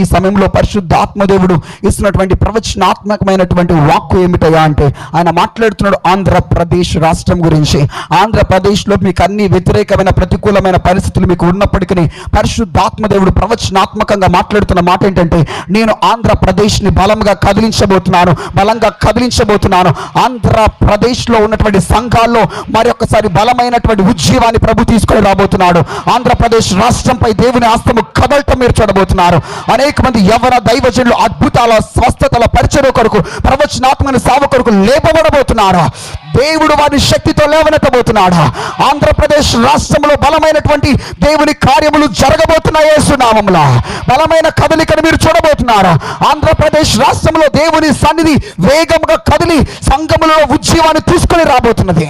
ఈ సమయంలో పరిశుద్ధాత్మదేవుడు ఇస్తున్నటువంటి ప్రవచనాత్మకమైనటువంటి వాక్కు ఏమిటయా అంటే ఆయన మాట్లాడుతున్నాడు ఆంధ్రప్రదేశ్ రాష్ట్రం గురించి. ఆంధ్రప్రదేశ్లో మీకు అన్ని వ్యతిరేకమైన ప్రతికూలమైన పరిస్థితులు మీకు ఉన్నప్పటికీ పరిశుద్ధాత్మదేవుడు ప్రవచనాత్మకంగా మాట్లాడుతున్న మాట ఏంటంటే నేను ఆంధ్రప్రదేశ్ని బలంగా కదిలించబోతున్నాను బలంగా కదిలించబోతున్నాను. ఆంధ్రప్రదేశ్లో ఉన్నటువంటి సంఘాల్లో మరొకసారి బలమైనటువంటి ఉద్యమాన్ని ప్రభు తీసుకొని రాబోతున్నాడు. ఆంధ్రప్రదేశ్ రాష్ట్రంపై దేవుని ఆస్తము కదలటం మీరు చూడబోతున్నారు. అనేక మంది యవన దైవజనులు అద్భుతాల స్వస్థతల పరిచయం కొరకు ప్రవచనాత్మక సేవ కొరకు లేపబడబోతున్నారు? దేవుడు వారి శక్తితో లేవనెత్తబోతున్నాడు? ఆంధ్రప్రదేశ్ రాష్ట్రంలో బలమైనటువంటి దేవుని కార్యములు జరగబోతున్నాయి యేసునామంలో బలమైన కదలికను మీరు చూడబోతున్నారు? ఆంధ్రప్రదేశ్ రాష్ట్రంలో దేవుని సన్నిధి వేగంగా కదిలి సంగములో ఉద్యమాన్ని తీసుకొని రాబోతున్నది.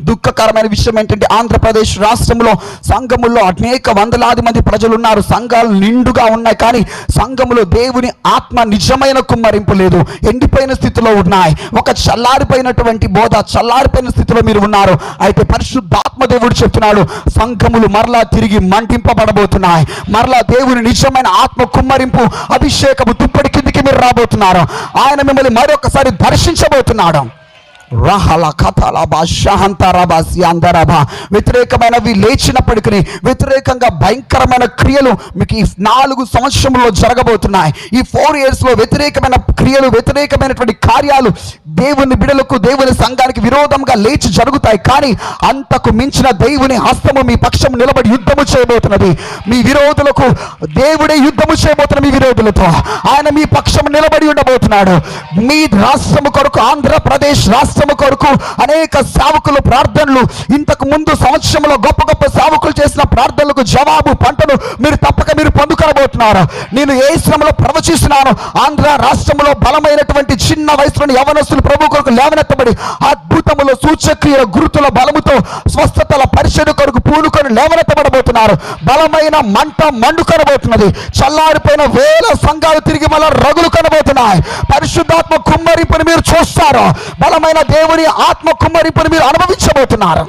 దుఃఖకరమైన విషయం ఏంటంటే ఆంధ్రప్రదేశ్ రాష్ట్రంలో సంఘముల్లో అనేక వందలాది మంది ప్రజలు ఉన్నారు సంఘాలు నిండుగా ఉన్నాయి కానీ సంఘములో దేవుని ఆత్మ నిజమైన కుమ్మరింపు లేదు. ఎండిపోయిన స్థితిలో ఉన్నాయి. ఒక చల్లారిపోయినటువంటి బోధ చల్లారిపోయిన స్థితిలో మీరు ఉన్నారు. అయితే పరిశుద్ధాత్మ దేవుడు చెప్తున్నాడు సంఘములు మరలా తిరిగి మంటింపబడబోతున్నాయి మరలా దేవుని నిజమైన ఆత్మ కుమ్మరింపు అభిషేకము తుప్పటి కిందికి మీరు రాబోతున్నారు. ఆయన మిమ్మల్ని మరొకసారి దర్శించబోతున్నాడు. రహల కథల బాషాంతరబా సియాందరబా వ్యతిరేకమైనవి లేచినప్పటికీ వ్యతిరేకంగా భయంకరమైన క్రియలు మీకు ఈ నాలుగు సంవత్సరంలో జరగబోతున్నాయి. ఈ ఫోర్ ఇయర్స్లో వ్యతిరేకమైన క్రియలు వ్యతిరేకమైనటువంటి కార్యాలు దేవుని బిడలకు దేవుని సంఘానికి విరోధంగా లేచి జరుగుతాయి. కానీ అంతకు మించిన దేవుని హస్తము మీ పక్షం నిలబడి యుద్ధము చేయబోతున్నది. మీ విరోధులకు దేవుడే యుద్ధము చేయబోతున్న మీ విరోధులతో. ఆయన మీ పక్షం నిలబడి ఉండబోతున్నాడు. మీ రాష్ట్రము కొరకు ఆంధ్రప్రదేశ్ రాష్ట్రము కొరకు అనేక సేవకులు ప్రార్థనలు ఇంతకు ముందు సంవత్సరంలో గొప్ప గొప్ప సేవకులు చేసిన ప్రార్థనలకు జవాబు పంటను మీరు తప్పక మీరు పొందుకోబోతున్నారు? నేను ఏ శ్రమలో ప్రవచిస్తున్నాను ఆంధ్ర రాష్ట్రంలో బలమైనటువంటి చిన్న వయసులోని యవనస్తులు ప్రభు కొరకు లేవనెత్తబడి అద్భుతముల సూచక్రియల గురుతుల బలముతో స్వస్థతల పరిచయ కొరకు పూనుకొని లేవనెత్తబడబోతున్నారు. బలమైన మంట మండు కనబోతున్నది చల్లారిపోయిన వేల సంఘాలు తిరిగి మళ్ళా రగులు కనబోతున్నాయి. పరిశుద్ధాత్మ కుమ్మరింపుని మీరు చూస్తారు. బలమైన దేవుని ఆత్మ కుమ్మరింపుని మీరు అనుభవించబోతున్నారు.